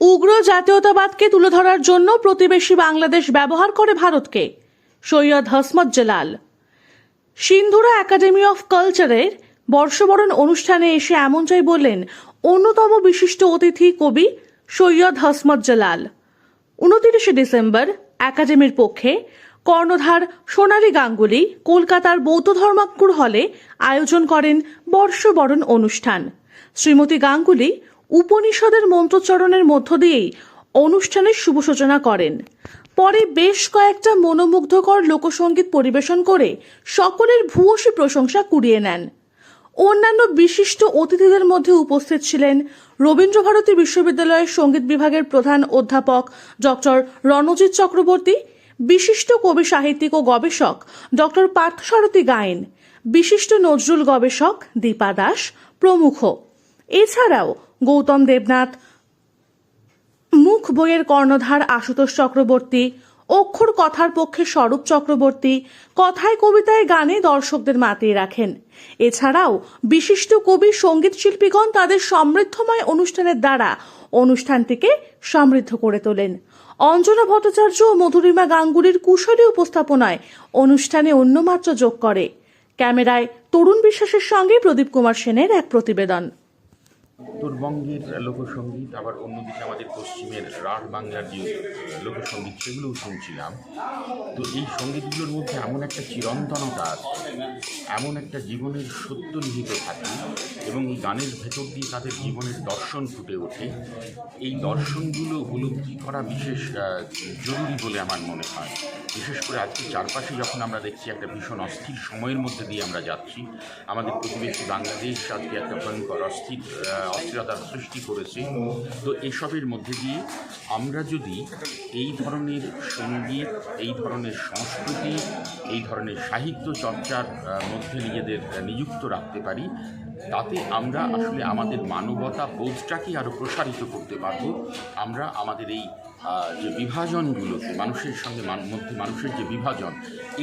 উগ্র জাতীয়তাবাদকে তুলে ধরার জন্য প্রতিবেশী বাংলাদেশ ব্যবহার করে ভারতকে। সৈয়দ হসমত জালাল। সিন্ধুরা একাডেমি অফ কালচারের বর্ষবরণ অনুষ্ঠানে এসে এমনটাই বললেন, অন্যতম বিশিষ্ট অতিথি কবি সৈয়দ হসমত জালাল। উনতিরিশে ডিসেম্বর একাডেমির পক্ষে কর্ণধার সোনালী গাঙ্গুলি কলকাতার বৌদ্ধ ধর্মাকুর হলে আয়োজন করেন বর্ষবরণ অনুষ্ঠান। শ্রীমতী গাঙ্গুলি উপনিষদের মন্ত্রচরণের মধ্য দিয়েই অনুষ্ঠানের শুভ সূচনা করেন। পরে বেশ কয়েকটা মনোমুগ্ধকর লোকসঙ্গীত পরিবেশন করে সকলের ভূয়সী প্রশংসা কুড়িয়ে নেন। অন্যান্য বিশিষ্ট অতিথিদের মধ্যে উপস্থিত ছিলেন রবীন্দ্রভারতী বিশ্ববিদ্যালয়ের সংগীত বিভাগের প্রধান অধ্যাপক ডক্টর রণজিৎ চক্রবর্তী, বিশিষ্ট কবি সাহিত্যিক ও গবেষক ডক্টর পার্থসারথী গায়েন, বিশিষ্ট নজরুল গবেষক দীপা দাস প্রমুখ। এছাড়াও গৌতম দেবনাথ। মুখ বইয়ের কর্ণধার আশুতোষ চক্রবর্তী, অক্ষর কথার পক্ষে স্বরূপ চক্রবর্তী, কথায় কবিতায় গানে দর্শকদের মাতিয়ে রাখেন। এছাড়াও বিশিষ্ট কবি সংগীত শিল্পীগণ তাদের সমৃদ্ধময় অনুষ্ঠানের দ্বারা অনুষ্ঠানটিকে সমৃদ্ধ করে তোলেন। অঞ্জনা ভট্টাচার্য ও মধুরিমা গাঙ্গুলির কুশলী উপস্থাপনায় অনুষ্ঠানে অন্যমাত্র যোগ করে। ক্যামেরায় তরুণ বিশ্বাসের সঙ্গে প্রদীপ কুমার সেনের এক প্রতিবেদন। উত্তরবঙ্গের লোকসঙ্গীত আবার অন্যদিকে আমাদের পশ্চিমের রাঢ় বাংলার যে লোকসঙ্গীত সেগুলোও শুনছিলাম। তো এই সঙ্গীতগুলোর মধ্যে এমন একটা চিরন্তনতা আছে, এমন একটা জীবনের সত্য নিহিত থাকে, এবং এই গানের ভেতর দিয়ে তাদের জীবনের দর্শন ফুটে ওঠে। এই দর্শনগুলো উপলব্ধি করা বিশেষ জরুরি বলে আমার মনে হয়। বিশেষ করে আজকে চারপাশে যখন আমরা দেখছি একটা ভীষণ অস্থির সময়ের মধ্যে দিয়ে আমরা যাচ্ছি, আমাদের প্রতিবেশী বাংলাদেশ আজকে একটা ভয়ঙ্কর অস্থির অস্থিরতার সৃষ্টি করেছে। তো এসবের মধ্যে দিয়ে আমরা যদি এই ধরনের সংগীত, এই ধরনের সংস্কৃতি, এই ধরনের সাহিত্য চর্চার মধ্যে নিজেদের নিযুক্ত রাখতে পারি, তাতে আমরা আসলে আমাদের মানবতা বোধটাকে আরও প্রসারিত করতে পারব। আমরা আমাদের এই যে বিভাজনগুলোকে মানুষের সঙ্গে মধ্যে মানুষের যে বিভাজন,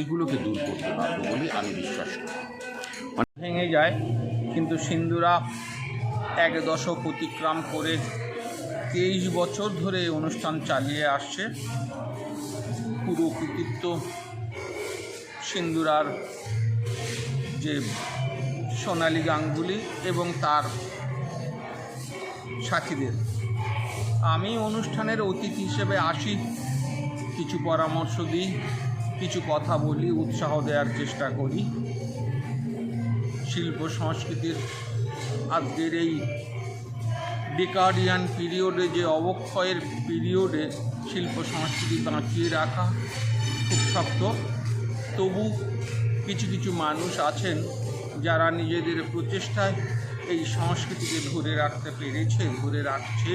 এগুলোকে দূর করতে পারব বলে আমি বিশ্বাস করি। ভেঙে যায়, কিন্তু সিন্ধুরা এক দশক অতিক্রম করে তেইশ বছর ধরে এই অনুষ্ঠান চালিয়ে আসছে। পুরো কৃতিত্ব সিন্ধুরার যে সোনালী গাঙ্গুলি এবং তার সাথীদের। আমি অনুষ্ঠানের অতিথি হিসেবে আসি কিছু পরামর্শ দিই, কিছু কথা বলি, উৎসাহ দেওয়ার চেষ্টা করি শিল্প সংস্কৃতির আজকের এই ডেকাডিয়ান পিরিয়ডে যে অবক্ষয়ের পিরিয়ডে শিল্প সংস্কৃতি বাঁচিয়ে রাখা খুব শক্ত, তবু কিছু কিছু মানুষ আছেন যারা নিজেদের প্রচেষ্টায় এই সংস্কৃতিকে ধরে রাখতে পেরেছে, ধরে রাখছে।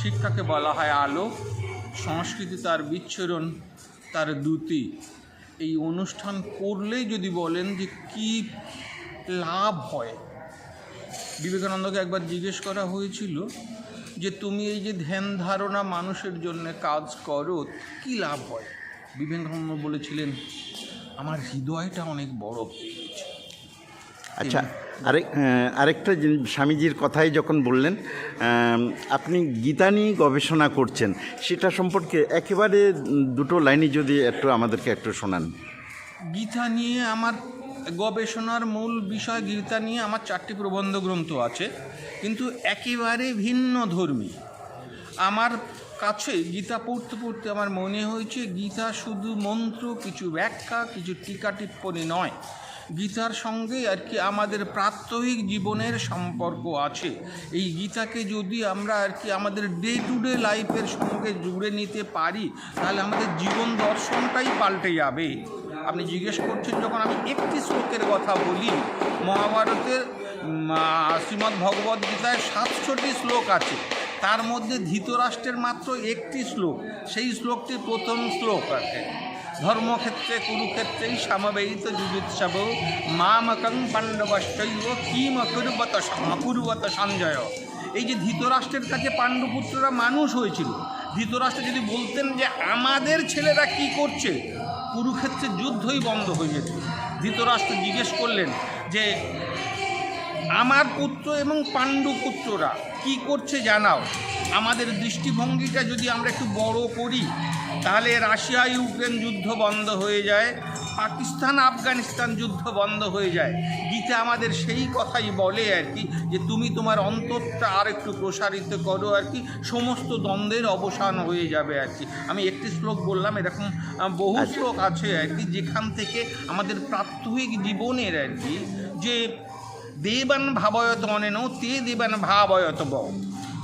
শিক্ষাকে বলা হয় আলো সংস্কৃতি তার বিচ্ছরণ তার দ্যুতি। এই অনুষ্ঠান করলেই যদি বলেন যে কি লাভ হয়? বিবেকানন্দকে একবার জিজ্ঞেস করা হয়েছিল যে তুমি এই যে ধ্যান ধারণা মানুষের জন্য কাজ করো কি লাভ হয়? বিবেকানন্দ বলেছিলেন আমার হৃদয়টা অনেক বড় হয়ে গেছে আচ্ছা আরেক আরেকটা স্বামীজির কথাই যখন বললেন আপনি গীতা নিয়ে গবেষণা করছেন, সেটা সম্পর্কে একেবারে দুটো লাইনই যদি একটু আমাদেরকে একটু শোনান। গীতা নিয়ে আমার গবেষণার মূল বিষয় গীতা নিয়ে আমার চারটি প্রবন্ধ গ্রন্থ আছে, কিন্তু একেবারে ভিন্ন ধর্মী। আমার কাছে গীতা পড়তে পড়তে আমার মনে হয়েছে, গীতা শুধু মন্ত্র, কিছু ব্যাখ্যা, কিছু টিকা টিপ্পণী নয়। গীতার সঙ্গে আর কি আমাদের প্রাত্যহিক জীবনের সম্পর্ক আছে। এই গীতাকে যদি আমরা আর কি আমাদের ডে টু ডে লাইফের সঙ্গে জুড়ে নিতে পারি, তাহলে আমাদের জীবন দর্শনটাই পাল্টে যাবে। আপনি জিজ্ঞেস করছেন যখন আমি একটি শ্লোকের কথা বলি, মহাভারতের শ্রীমদ্ ভগবদ্ গীতায় সাতশোটি শ্লোক আছে। তার মধ্যে ধৃতরাষ্ট্রের মাত্র একটি শ্লোক, সেই শ্লোকটি প্রথম শ্লোক আছে। ধর্মক্ষেত্রে, কুরুক্ষেত্রেই সমবেত যুজুৎসব মামকং পাণ্ডবশ্যৈব কিম অকুর্বত অকুর্বত সঞ্জয় এই যে ধৃতরাষ্ট্রের কাছে পাণ্ডুপুত্ররা মানুষ হয়েছিল, ধৃতরাষ্ট্র যদি বলতেন যে আমাদের ছেলেরা কি করছে কুরুক্ষেত্রের যুদ্ধই বন্ধ হয়ে যেত। ধৃতরাষ্ট্র জিজ্ঞেস করলেন যে, আমার পুত্র এবং পাণ্ডু পুত্ররা কি করছে জানাও। আমাদের দৃষ্টিভঙ্গিটা যদি আমরা একটু বড় করি তাহলে রাশিয়া ইউক্রেন যুদ্ধ বন্ধ হয়ে যায় পাকিস্তান আফগানিস্তান যুদ্ধ বন্ধ হয়ে যায়। গীতা আমাদের সেই কথাই বলে আর কি যে তুমি তোমার অন্তরটা আর একটু প্রসারিত করো আর কি সমস্ত দ্বন্দ্বের অবসান হয়ে যাবে আর কি। আমি একটি শ্লোক বললাম এরকম বহু শ্লোক আছে আর কি যেখান থেকে আমাদের প্রাত্যহিক জীবনের আর কি যে দেবান ভাবয়ত অনেন তে দেবান ভাবয়ত ব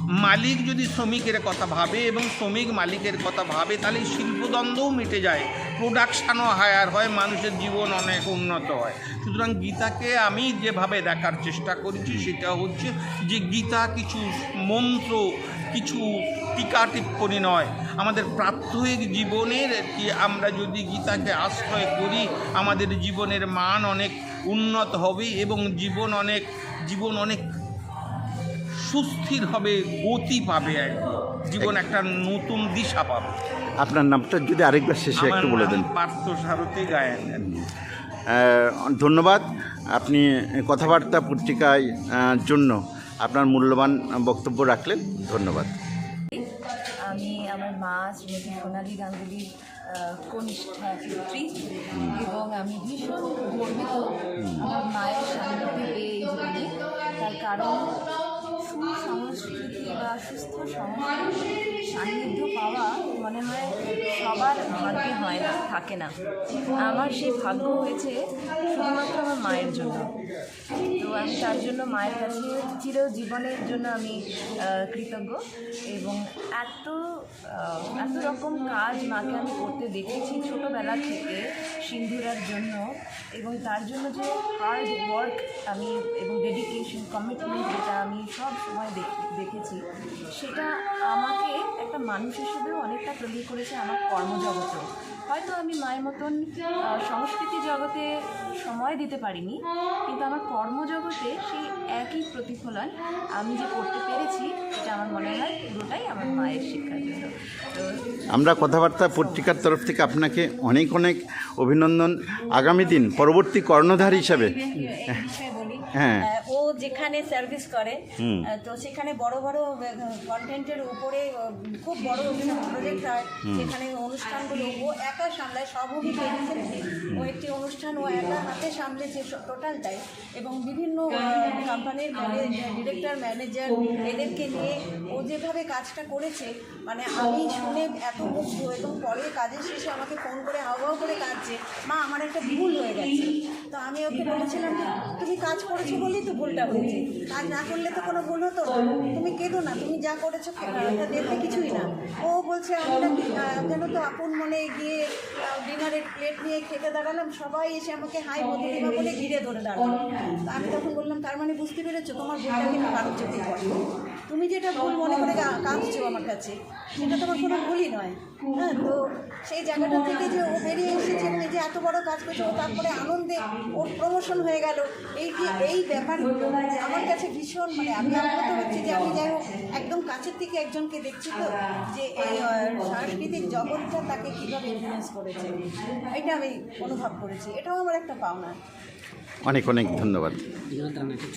মালিক যদি শ্রমিকের কথা ভাবে এবং শ্রমিক মালিকের কথা ভাবে, তাহলে শিল্পদ্বন্দ্বও মিটে যায়। প্রোডাকশানও হায়ার হয়, মানুষের জীবন অনেক উন্নত হয়। সুতরাং গীতাকে আমি যেভাবে দেখার চেষ্টা করেছি, সেটা হচ্ছে যে গীতা কিছু মন্ত্র, কিছু টিকা টিপ্পণী নয়। আমাদের প্রাত্যহিক জীবনের কি আমরা যদি গীতাকে আশ্রয় করি, আমাদের জীবনের মান অনেক উন্নত হবে এবং জীবন অনেক জীবন অনেক সুস্থির হবে গতি পাবে আর কি। জীবন একটা নতুন দিশা পাবে। আপনার নামটা যদি আরেকবার শেষে একটু বলে দেন। পার্থ সারথী গায়েন। ধন্যবাদ। আপনি কথাবার্তা পত্রিকায় জন্য আপনার মূল্যবান বক্তব্য রাখলেন। ধন্যবাদ। আমি আমার মা শ্রীমতী সোনালী গাঙ্গুলির কনিষ্ঠা পুত্রী এবং আমি ভীষণ গর্বিত আমার মায়ের সান্নিধ্যে পেয়ে এই জীবনে তার কারণ সুসংস্কৃতি বা সুস্থ সংস্কৃতি সান্নিধ্য পাওয়া মনে হয় সবার ভাগ্যে হয় না, থাকে না। আমার সেই ভাগ্য হয়েছে শুধুমাত্র আমার মায়ের জন্য। তো আমি তার জন্য মায়ের কাছে চিরজীবনের জন্য আমি কৃতজ্ঞ এবং এত এত রকম কাজ মাকে আমি করতে দেখেছি ছোটোবেলা থেকে সিন্ধুরার জন্য এবং তার জন্য যে হার্ড ওয়ার্ক আমি এবং ডেডিকেশন কমিটমেন্ট যেটা আমি সব সময় দেখেছি, সেটা আমাকে একটা মানুষ হিসেবেও অনেকটা তৈরি করেছে আমার কর্মজগতেও। হয়তো আমি মায়ের মতন সংস্কৃতি জগতে সময় দিতে পারিনি, কিন্তু আমার কর্মজগতে সেই একই প্রতিফলন আমি যে করতে পেরেছি এটা আমার মনে হয় পুরোটাই আমার মায়ের শিক্ষার জন্য। তো আমরা কথাবার্তা পত্রিকার তরফ থেকে আপনাকে অনেক অনেক অভিনন্দন। আগামী দিন পরবর্তী কর্ণধার হিসাবে হ্যাঁ। ও যেখানে সার্ভিস করে তো সেখানে বড় বড় কন্টেন্টের উপরে খুব বড় প্রজেক্ট হয়। সেখানে অনুষ্ঠানগুলো ও একা সামলায় সবই পেরেছে ও একটি অনুষ্ঠান ও একা হাতে সামলেছে টোটালটাই এবং বিভিন্ন কোম্পানির ডিরেক্টর ম্যানেজার এদেরকে নিয়ে ও যেভাবে কাজটা করেছে মানে আমি শুনে এত মুগ্ধ এবং পরে কাজের শেষে আমাকে ফোন করে হাওয়াও করে কাঁদছে মা আমার একটা ভুল হয়ে গেছে। আমি ওকে বলেছিলাম যে, তুমি কাজ করেছ বলেই তো ভুলটা হয়েছে। কাজ না করলে তো কোনো ভুল হতো না। তুমি কেঁদো না, তুমি যা করেছ দেখতে কিছুই না। ও বলছে, আমি নাকি কেন তো আপন মনে গিয়ে ডিনারের প্লেট নিয়ে খেতে দাঁড়ালাম। সবাই এসে আমাকে হাই মধুরিমা বলে ঘিরে ধরে দাঁড়াল। আমি তখন বললাম, তার মানে বুঝতে পেরেছ, তোমার ভুলটা কিন্তু কারোর চোখে তুমি যেটা ভুল মনে করে কাঁদছো আমার কাছে, সেটা তোমার কোনো ভুলই নয়। হ্যাঁ তো সেই জায়গাটা থেকে যে ও বেরিয়ে এসেছে এবং এই যে এত বড় কাজ করছে, ও তারপরে আনন্দে ওর প্রমোশন হয়ে গেল। এই যে, এই ব্যাপারগুলো আমার কাছে ভীষণ মানে আমি আপ্লুত হচ্ছি যে আমি যাই হোক, একদম কাছের থেকে একজনকে দেখছি তো, যে এই সাংস্কৃতিক জগৎটা তাকে কীভাবে ইনফ্লুয়েন্স করেছে। এটা আমি অনুভব করেছি। এটাও আমার একটা পাওনা। অনেক অনেক ধন্যবাদ।